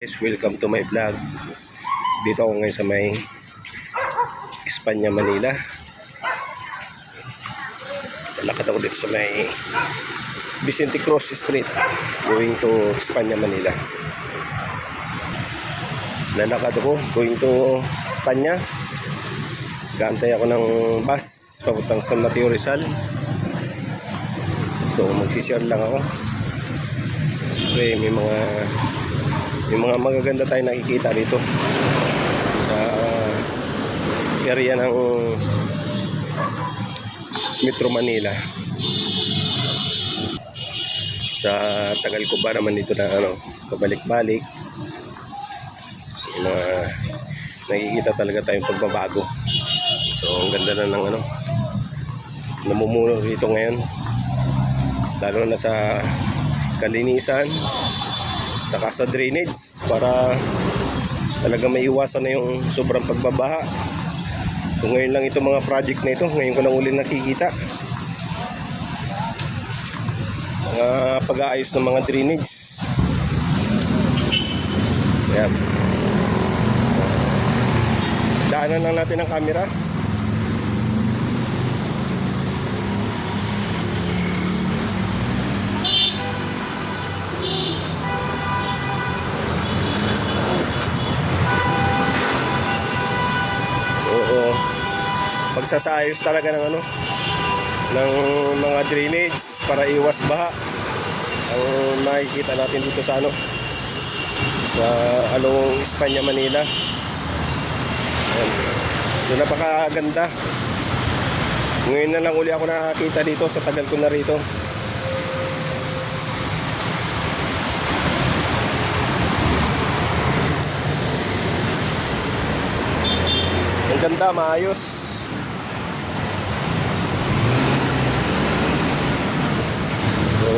Guys, welcome to my vlog. Dito ako ngayon sa may Espanya, Manila. Lakad ako dito sa may Vicente Cruz Street going to Espanya, Manila. Lalakad ako going to Espanya. Gantay ako ng bus papuntang San Mateo Rizal. So magsishare lang ako. Siyempre, may mga may mga magaganda tayo nakikita dito. Sa area ng Metro Manila. Sa tagal ko ba naman dito na ano pabalik-balik yung mga nakikita talaga tayong pagbabago. So ang ganda na ng ano namumuno rito ngayon. Lalo na sa kalinisan saka sa drainage para talaga may iwasan na yung sobrang pagbabaha. So ngayon lang itong mga project na ito, ngayon ko lang uli nakikita. Mga pag-aayos ng mga drainage. Yan. Daanan lang natin ang camera. Pagsasayos talaga ng ano ng mga drainage para iwas baha. Ang nakikita natin dito sa ano sa along Espanya, Manila. Ayan. Napakaganda. Ngayon na lang uli ako nakakita dito sa tagal ko na rito. Ang ganda, maayos. So,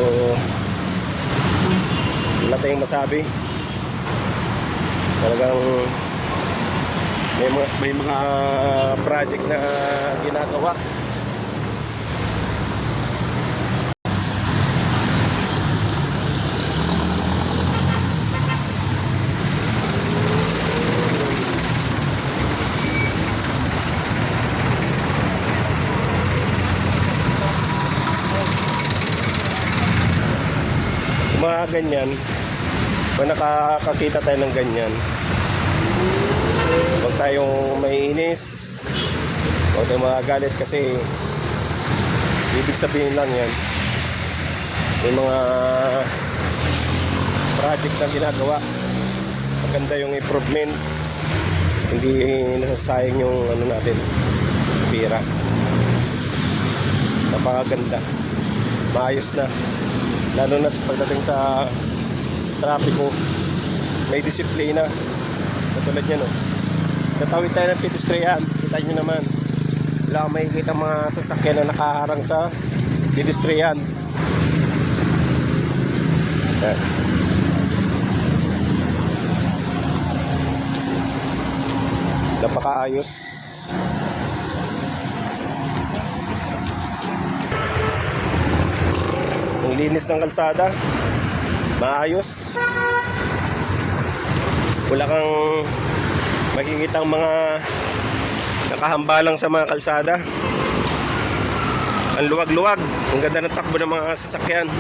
wala tayong masabi. Talagang may mga, may mga project na ginagawa. Mga ganyan, kung nakakakita tayo ng ganyan, huwag tayong maiinis, huwag tayong magagalit kasi ibig sabihin lang yan, may mga project na ginagawa, maganda yung improvement, hindi nasasayang yung ano natin, pera. Napakaganda. Maayos na lalo na sa pagdating sa trapiko may disiplina. Katulad yan oh. tatawid tayo ng pedestrian. Kita nyo naman. Wala kang makikita mga sasakyan na nakaharang sa pedestrian. Yan napakaayos. Ang linis ng kalsada. Maayos. Wala kang makikita ang mga nakahambalang sa mga kalsada. Ang luwag-luwag. Ang ganda ng takbo ng mga sasakyan.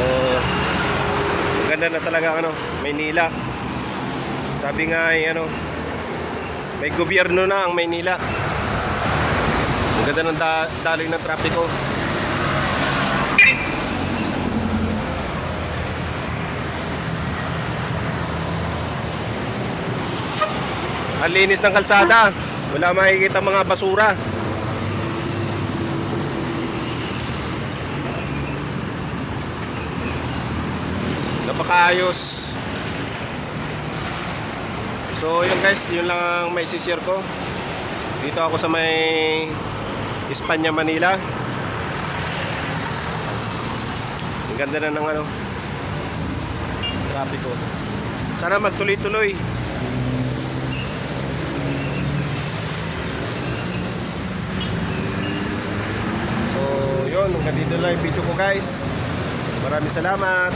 Oh, ganda na talaga ano, Maynila. Sabi nga ay ano, may gobyerno na ang Maynila. Ang ganda ng da- daloy ng trapiko. Ang linis ng kalsada. Wala makikita mga basura. Napakaayos. So yun guys, yun lang ang may share ko. Dito ako sa may Espanya, Manila. Ang ganda na ng ano traffic ko. Sana magtuloy-tuloy. So yun, hanggang dito lang yung video ko guys. Maraming salamat.